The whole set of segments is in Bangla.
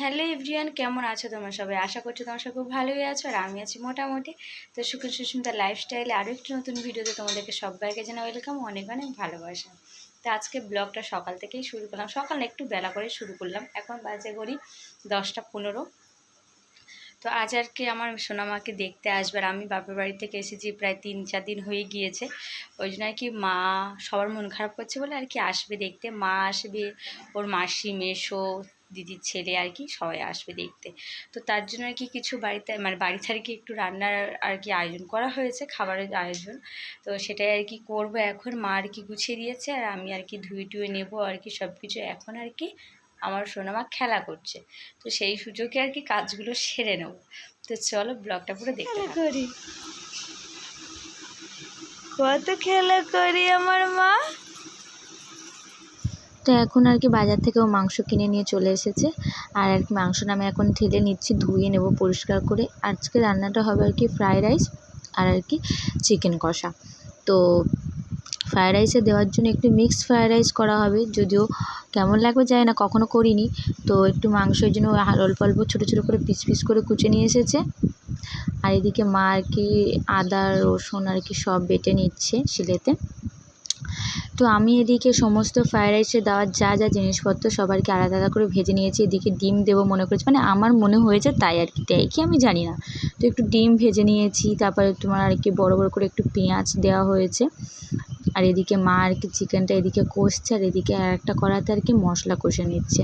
হ্যালো এভরিওয়ান কেমন আছো তোমরা সবাই? আশা করছ তোমরা সব খুব ভালোই আছো আর আমি আছি মোটামুটি। তো সুখী সুস্মিতা লাইফস্টাইলে আরও একটি নতুন ভিডিওতে তোমাদেরকে সবাইকে জানা ওয়েলকাম অনেক অনেক ভালোবাসা। তো আজকে ব্লগটা সকাল থেকেই শুরু করলাম। সকাল একটু বেলা করে শুরু করলাম। এখন বাজে করি দশটা পনেরো। তো আজ আর কি আমার সোনামাকে দেখতে আসবে আর আমি বাপের বাড়ি থেকে এসেছি প্রায় তিন, চার দিন হয়ে গিয়েছে। ওই জন্য আর কি মা সবার মন খারাপ করছে বলে আর কি আসবে দেখতে। মা আসবে, ওর মাসি মেশো দিদির ছেলে আর কি সবাই আসবে দেখতে। তো তার জন্য আর কি কিছু বাড়িতে মানে বাড়িতে আর কি একটু রান্নার আর কি আয়োজন করা হয়েছে খাবারের আয়োজন। তো সেটাই আর কি করব এখন মা আর কি গুছিয়ে দিয়েছে আর আমি আর কি ধুয়ে টুয়ে নেব আর কি সব কিছু এখন আর কি আমার সোনামা খেলা করছে। তো সেই সুযোগে আর কি কাজগুলো সেরে নেব। তো চলো ব্লগটা পুরো দেখতে করি। কত খেলা করি আমার মা? তো এখন আর কি বাজার থেকে ও মাংস কিনে নিয়ে চলে এসেছে। আর আর কি মাংসটা আমি এখন ঢেলে নিচ্ছি, ধুয়ে নেব পরিষ্কার করে। আজকে রান্নাটা হবে আর কি ফ্রায়েড রাইস আর আর কি চিকেন কষা। তো ফ্রায়েড রাইসে দেওয়ার জন্য একটু মিক্সড ফ্রায়েড রাইস করা হবে, যদিও কেমন লাগবে যায় না, কখনো করিনি। তো একটু মাংসের জন্য অল্প অল্প ছোটো ছোটো করে পিস পিস করে কুচে নিয়ে এসেছে। আর এদিকে মা আর কি আদা, রসুন আর কি সব বেটে নিচ্ছে শিলেতে। তো আমি এদিকে সমস্ত ফ্রায়েড রাইসে দেওয়ার যা যা জিনিসপত্র সবারকে আলাদা আলাদা করে ভেজে নিয়েছি, এদিকে ডিম দেবো মনে করেছি। মানে আমার মনে হয়েছে তাই আর কি, দেয় কি আমি জানি না। তো একটু ডিম ভেজে নিয়েছি, তারপরে তোমার আর কি বড়ো বড়ো করে একটু পেঁয়াজ দেওয়া হয়েছে। আর এদিকে মা আর কি চিকেনটা এদিকে কষছে, আর এদিকে আর একটা কড়াতে আর কি মশলা কষে নিচ্ছে।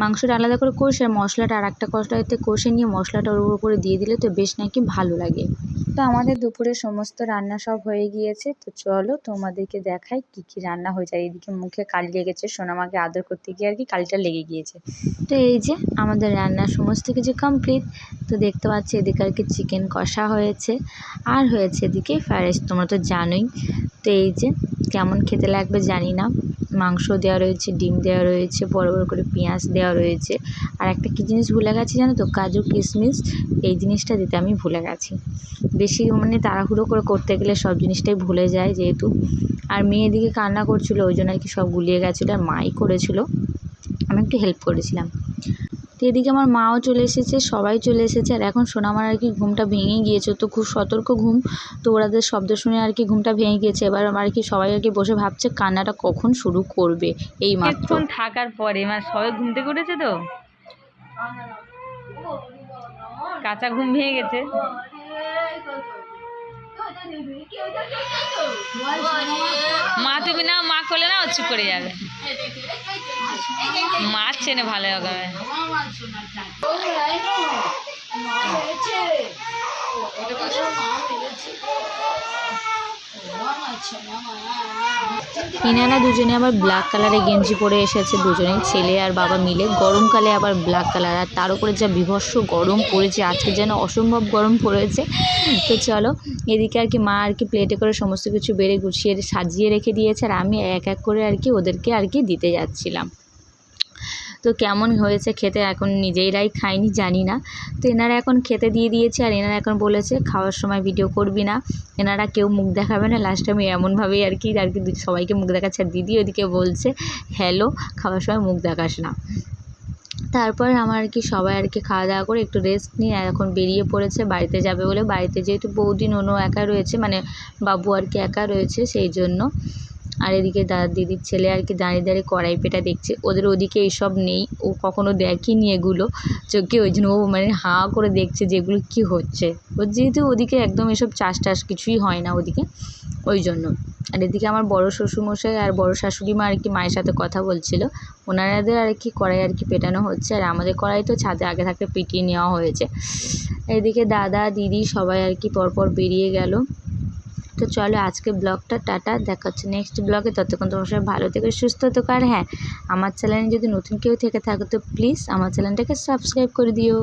মাংসটা আলাদা করে কষে, আর মশলাটা আর একটা কষাতে কষে নিয়ে মশলাটা ওর উপরে দিয়ে দিলে তো বেশ নাকি ভালো লাগে। তো আমাদের দুপুরে সমস্ত রান্না সব হয়ে গিয়েছে। তো চলো তোমাদেরকে দেখাই কি কি রান্না হয়েছে আর এদিকে মুখে কালি লেগেছে, সোনামাকে আদর করতে গিয়ে আর কি কালিটা লেগে গিয়েছে। তো এই যে আমাদের রান্না সমস্ত কিছু কমপ্লিট তো দেখতে পাচ্ছি এদিকে আর কি চিকেন কষা হয়েছে। আর হয়েছে এদিকে ফ্রাইড রাইস, তোমরা তো জানোই। তো এই যে কেমন খেতে লাগবে জানি না। মাংস দেওয়া রয়েছে, ডিম দেওয়া রয়েছে, বড় বড় করে পেঁয়াজ দেওয়া রয়েছে। আর একটা কী জিনিস ভুলে গেছি জানো তো? কাজু, কিশমিশ, এই জিনিসটা দিতে আমি ভুলে গেছি। বেশি মানে তাড়াহুড়ো করে করতে গেলে সব জিনিসটাই ভুলে যায় যেহেতু। আর মেয়ে এদিকে কান্না করছিল, ওই জন্য আর কি সব গুলিয়ে গেছিল, আর মাই করেছিল। আমি একটু হেল্প করেছিলাম। তো এদিকে আমার মাও চলে এসেছে, সবাই চলে এসেছে। আর এখন শোনা আমার আর কি ঘুমটা ভেঙে গিয়েছে, তো খুব সতর্ক ঘুম। তো ওরাদের শব্দ শুনে আর কি ঘুমটা ভেঙে গিয়েছে। এবার আর কি সবাই আর কি বসে ভাবছে, কান্নাটা কখন শুরু করবে এই মাত্র। থাকার পরে মানে সবাই ঘুমতে করেছে তো? কাঁচা ঘুম ভেঙে গেছে। মা তুমি না মা করলে না ও চুপ করে যাবে। মা চেনে ভালো হবে। ইনারা দুজনে আবার ব্ল্যাক কালারের গেঞ্জি পরে এসেছে। দুজনে ছেলে আর বাবা মিলে। গরমকালে আবার ব্ল্যাক কালার আর তার উপরে যা বিভৎস গরম পড়েছে, আজকে যেন অসম্ভব গরম পড়েছে। তো চলো, এদিকে আর কি মা আর কি প্লেটে করে সমস্ত কিছু বেড়ে গুছিয়ে সাজিয়ে রেখে দিয়েছে। আর আমি এক এক করে আর কি ওদেরকে আর কি দিতে যাচ্ছিলাম। তো কেমন হয়েছে খেতে এখন নিজেরাই খাইনি, জানি না। তো এনারা এখন খেতে দিয়ে দিয়েছে আর এনারা এখন বলেছে খাওয়ার সময় ভিডিও করবি না। এনারা কেউ মুখ দেখাবে না। লাস্টে আমি এমনভাবেই আর কি আর কি সবাইকে মুখ দেখাচ্ছে। আর দিদি ওদিকে বলছে হ্যালো খাওয়ার সময় মুখ দেখাস না। তারপর আমার আর কি সবাই আর কি খাওয়া দাওয়া করে একটু রেস্ট নিয়ে এখন বেরিয়ে পড়েছে। বাড়িতে যাবে বলে। বাড়িতে যেহেতু বৌদি, নোনো একা রয়েছে মানে বাবু আর কি একা রয়েছে, সেই জন্য। আর এদিকে দাদা দিদির ছেলে আর কি দাঁড়িয়ে দাঁড়িয়ে কড়াই পেটা দেখছে। ওদের ওদিকে এইসব নেই। ও কখনো দেখেনি এগুলো। চোখে ওই জন্য ও মানে হা করে দেখছে যে এগুলো কী হচ্ছে। ওর যেহেতু ওদিকে একদম এসব চাষ টাস কিছুই হয় না ওদিকে, ওই জন্য। আর এদিকে আমার বড়ো শ্বশুরমশাই আর বড়ো শাশুড়ি মা আর কি মায়ের সাথে কথা বলছিল। ওনারাদের আর কি কড়াই আর কি পেটানো হচ্ছে। আর আমাদের কড়াই তো ছাদে আগে থাকতে পিটিয়ে নেওয়া হয়েছে। এদিকে দাদা, দিদি সবাই আর কি পরপর বেরিয়ে গেল। তো চলো আজকে ব্লগটা টাটা, দেখা হচ্ছে নেক্সট ব্লগে। ততক্ষণ তোমার সবাই ভালো থেকে, সুস্থ থেকো। আর হ্যাঁ আমার চ্যানেলে যদি নতুন কেউ থেকে থাকো, তো প্লিজ আমার চ্যানেলটাকে সাবস্ক্রাইব করে দিও।